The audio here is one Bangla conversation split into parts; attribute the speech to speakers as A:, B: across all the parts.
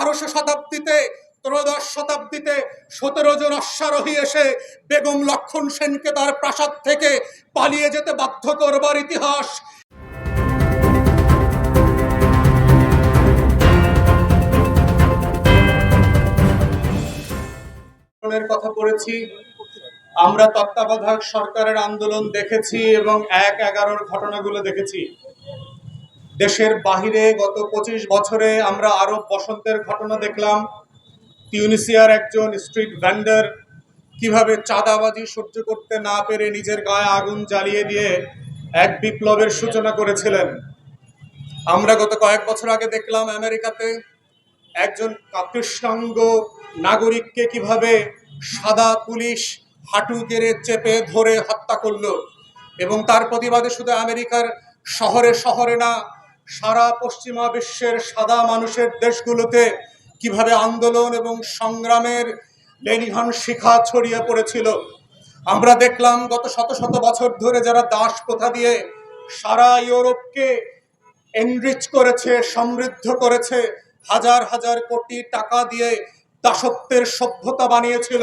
A: বারোশো শতাব্দীতে, ত্রয়োদশ শতাব্দীতে সতেরো জন অশ্বারোহী এসে বেগম লক্ষণ সেনকে তার প্রাসাদ থেকে পালিয়ে যেতে বাধ্য করবার ইতিহাস। কথা পড়েছি আমরা তত্ত্বাবধায়ক সরকারের আন্দোলন দেখেছি এবং এক এগারোর ঘটনাগুলো দেখেছি। দেশের বাহিরে গত পঁচিশ বছরে আমরা আরব বসন্তের ঘটনা দেখলাম। তিউনিসিয়ার একজন স্ট্রিট ভ্যান্ডার কীভাবে চাঁদাবাজি সহ্য করতে না পেরে নিজের গায়ে আগুন জ্বালিয়ে দিয়ে এক বিপ্লবের সূচনা করেছিলেন। আমরা গত কয়েক বছর আগে দেখলাম আমেরিকাতে একজন কৃষ্ণাঙ্গ নাগরিককে কীভাবে সাদা পুলিশ হাঁটু গেড়ে চেপে ধরে হত্যা করল এবং তার প্রতিবাদে শুধু আমেরিকার শহরে শহরে না সারা পশ্চিমা বিশ্বের সাদা মানুষের দেশগুলোতে কীভাবে আন্দোলন এবং সংগ্রামের লেনিহান শিখা ছড়িয়ে পড়েছিল। আমরা দেখলাম গত শত শত বছর ধরে যারা দাস প্রথা দিয়ে সারা ইউরোপকে এনরিচ করেছে, সমৃদ্ধ করেছে, হাজার হাজার কোটি টাকা দিয়ে দাসত্বের সভ্যতা বানিয়েছিল,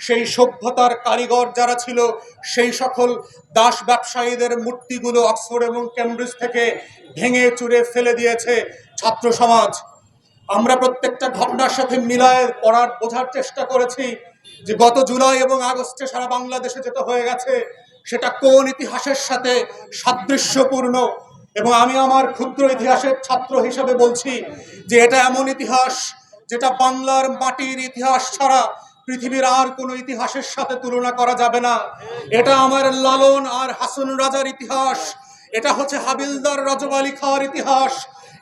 A: সেই সভ্যতার কারিগর যারা ছিল, সেই সকল দাস ব্যবসায়ীদের মূর্তিগুলো অক্সফোর্ড এবং কেমব্রিজ থেকে ভেঙে চুরে ফেলে দিয়েছে ছাত্র সমাজ। আমরা প্রত্যেকটা ঘটনার সাথে মিলায় পড়ার বোঝার চেষ্টা করেছি যে গত জুলাই এবং আগস্টে সারা বাংলাদেশে যেটা হয়ে গেছে, সেটা কোন ইতিহাসের সাথে সাদৃশ্যপূর্ণ? এবং আমি আমার ক্ষুদ্র ইতিহাসের ছাত্র হিসেবে বলছি যে এটা এমন ইতিহাস যেটা বাংলার মাটির ইতিহাস ছাড়া পৃথিবীর আর কোনো ইতিহাসের সাথে তুলনা করা যাবে না। এটা আমার লালন আর হাসন রাজার ইতিহাস। এটা হচ্ছে হাবিলদার রজব খাঁর ইতিহাস।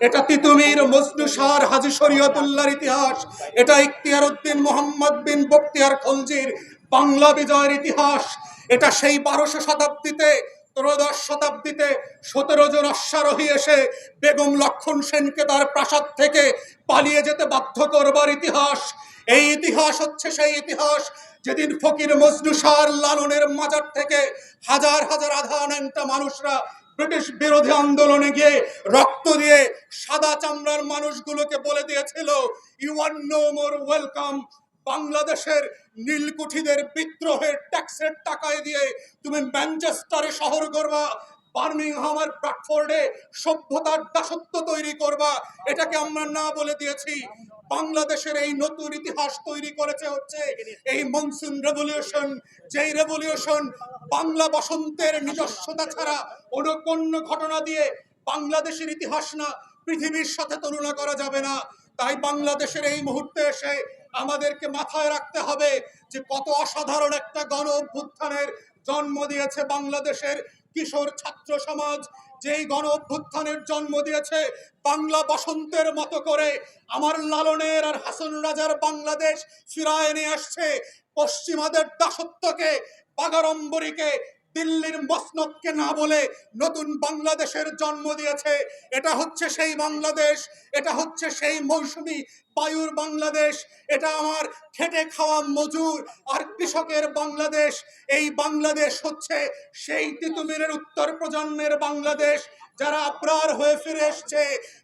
A: এটা তিতুমির মজনু শাহর হাজি শরীয়তুল্লাহর ইতিহাস। এটা ইখতিয়ার উদ্দিন মোহাম্মদ বিন বক্তিয়ার খলজির বাংলা বিজয়ের ইতিহাস। এটা সেই বারোশো শতাব্দীতে ত্রয়োদশ শতাব্দীতে সতেরো জন অশ্বারোহী এসে বেগম লক্ষণ সেনকে তার প্রাসাদ থেকে পালিয়ে যেতে বাধ্য করবার ইতিহাস। এই ইতিহাস হচ্ছে সেই ইতিহাস যেদিন ফকির মজনু শাহর লালনের মাজার থেকে হাজার হাজার আধা ন্যাংটা মানুষরা ব্রিটিশ বিরোধী আন্দোলনে গিয়ে রক্ত দিয়ে সাদা চামড়ার মানুষগুলোকে বলে দিয়েছিল you are no more welcome বাংলাদেশের নীলকুঠিদের বিদ্রোহের ট্যাক্সের টাকায় দিয়ে তুমি ম্যানচেস্টারে শহর করবা বার্মিংহাম আর ব্রাডফোর্ডে সভ্যতার দাসত্ব তৈরি করবা, এটাকে আমরা না বলে দিয়েছি। বাংলাদেশের এই নতুন ইতিহাস তৈরি করেছে হচ্ছে এই মনসুন রেভলিউশন, যেই রেভলিউশন বাংলা বসন্তের নিজস্বতা ছাড়া অন্য কোনো ঘটনা দিয়ে বাংলাদেশের ইতিহাস না পৃথিবীর সাথে তুলনা করা যাবে না। তাই বাংলাদেশের এই মুহূর্তে এসে আমাদেরকে মাথায় রাখতে হবে যে কত অসাধারণ একটা গণ অভ্যুত্থানের জন্ম দিয়েছে বাংলাদেশের কিশোর ছাত্র সমাজ। যেই গণ অভ্যুত্থানের জন্ম দিয়েছে বাংলা বসন্তের মতো করে আমার লালনের আর হাসন রাজার বাংলাদেশ ফিরায় নিয়ে আসছে পশ্চিমাদের দাসত্বকে, বাগাড়ম্বরীকে, দিল্লির মসনদকে না বলে নতুন বাংলাদেশের জন্ম দিয়েছে। এটা হচ্ছে সেই বাংলাদেশ, এটা হচ্ছে সেই মৌসুমী বায়ুর বাংলাদেশ, এটা আমার খেটে খাওয়া মজুর। আর কৃষকের বাংলাদেশ, এই বাংলাদেশ হচ্ছে সেই তিতুমিরের উত্তর প্রজন্মের বাংলাদেশ। যারা আপ্রার হয়ে ফিরে এসেছে,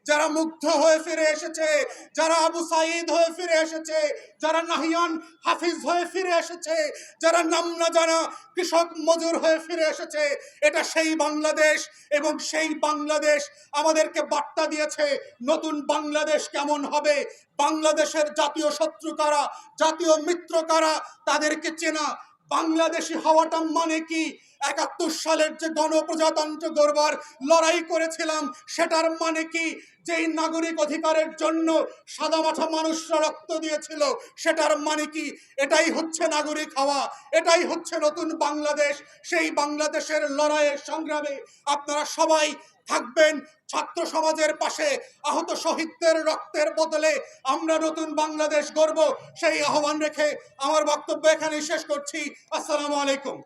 A: যারা মুগ্ধ হয়ে ফিরে এসেছে, যারা আবু সাইদ হয়ে ফিরে এসেছে, যারা নাহিয়ান হাফিজ হয়ে ফিরে এসেছে, যারা নাম না জানা কৃষক মজুর হয়ে ফিরে এসেছে, এটা সেই বাংলাদেশ। এবং সেই বাংলাদেশ আমাদেরকে বার্তা দিয়েছে, নতুন বাংলাদেশ কেমন হবে? বাংলাদেশের জাতীয় শত্রু কারা? জাতীয় মিত্র কারা? তাদেরকে চেনা। বাংলাদেশি হওয়াটা মানে কি? একাত্তর সালের যে গণপ্রজাতন্ত্র গড়বার লড়াই করেছিলাম, সেটার মানে কি? যেই নাগরিক অধিকারের জন্য সাদামাঠা মানুষরা রক্ত দিয়েছিল, সেটার মানে কি? এটাই হচ্ছে নাগরিক হওয়া, এটাই হচ্ছে নতুন বাংলাদেশ। সেই বাংলাদেশের লড়াইয়ের সংগ্রামে আপনারা সবাই থাকবেন ছাত্র সমাজের পাশে, আহত শহীদদের রক্তের বদলে আমরা নতুন বাংলাদেশ গড়ব। সেই আহ্বান রেখে আমার বক্তব্য এখানেই শেষ করছি। আসসালামু আলাইকুম।